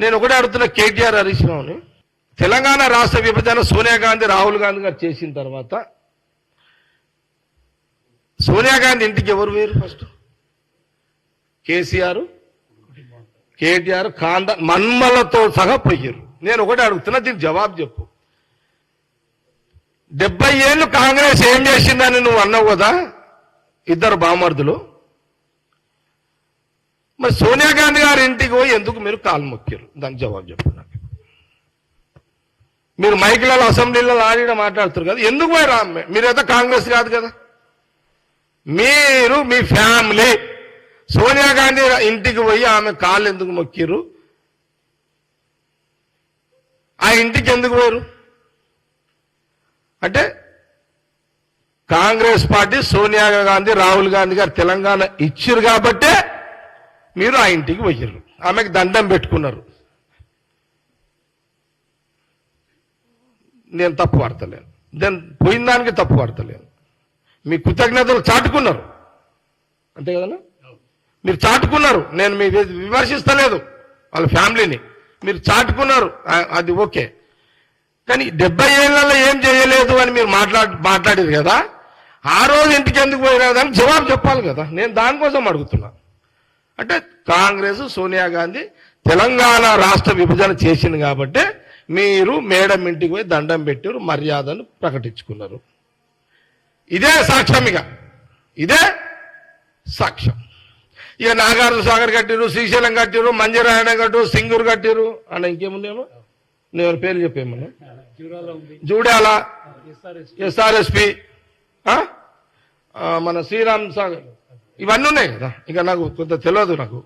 నేను ఒకటే అడుగుతున్న కేటీఆర్ హరీష్ రావుని తెలంగాణ రాష్ట్ర విభజన సోనియా గాంధీ రాహుల్ గాంధీ గారు చేసిన తర్వాత సోనియా గాంధీ ఇంటికి ఎవరు వేరు ఫస్ట్? కేసీఆర్ కేటీఆర్ కాంద మన్మలతో సహా పోయారు. నేను ఒకటి అడుగుతున్నా దీనికి జవాబు చెప్పు. డెబ్బై ఏళ్ళు కాంగ్రెస్ ఏం చేసిందని నువ్వు అన్నావు కదా ఇద్దరు బామర్దులు. మరి సోనియా గాంధీ గారి ఇంటికి పోయి ఎందుకు మీరు కాలు మొక్కారు దానికి జవాబు చెప్పు నాకు. మీరు మైకులలో అసెంబ్లీలో ఆడిన మాట్లాడుతారు కదా ఎందుకు పోయి రా మీరైతే కాంగ్రెస్ కాదు కదా. మీరు మీ ఫ్యామిలీ. సోనియా గాంధీ ఇంటికి పోయి ఆమె కాళ్ళు ఎందుకు మొక్కిరు ఆ ఇంటికి ఎందుకు పోయారు? అంటే కాంగ్రెస్ పార్టీ సోనియా గాంధీ రాహుల్ గాంధీ గారు తెలంగాణ ఇచ్చారు కాబట్టే మీరు ఆ ఇంటికి పోయారు ఆమెకు దండం పెట్టుకున్నారు. నేను తప్పు పడతలేను దెన్ పోయిన దానికి తప్పు పడతలేను మీ కృతజ్ఞతలు చాటుకున్నారు. అంతే కదా మీరు చాటుకున్నారు. నేను మీ విమర్శిస్తలేదు వాళ్ళ ఫ్యామిలీని. మీరు చాటుకున్నారు. అది ఓకే. కానీ డెబ్బై ఏళ్ళలో ఏం చేయలేదు అని మీరు మాట్లాడు మాట్లాడేది కదా? ఆ రోజు ఇంటికి ఎందుకు పోయినా దానికి జవాబు చెప్పాలి కదా. నేను దానికోసం అడుగుతున్నా. అంటే కాంగ్రెస్ సోనియా గాంధీ తెలంగాణ రాష్ట్ర విభజన చేసింది కాబట్టి మీరు మేడం ఇంటికి పోయి దండం పెట్టారు మర్యాదను ప్రకటించుకున్నారు. ఇదే సాక్ష్యం ఇక. ఇదే సాక్ష్యం. ఇక నాగార్జున సాగర్ కట్టిరు శ్రీశైలం కట్టిరు మంజరాయణ కట్టు సింగూరు కట్టిరు అన్న ఇంకేముందేమో? నేను పేరు చెప్పేమన్నా? జూడాల ఎస్ఆర్ఎస్పి మన శ్రీరామ్ సాగర్. ఇవన్నీ ఉన్నాయి. కదా? ఇక నాకు కొంత తెలియదు నాకు.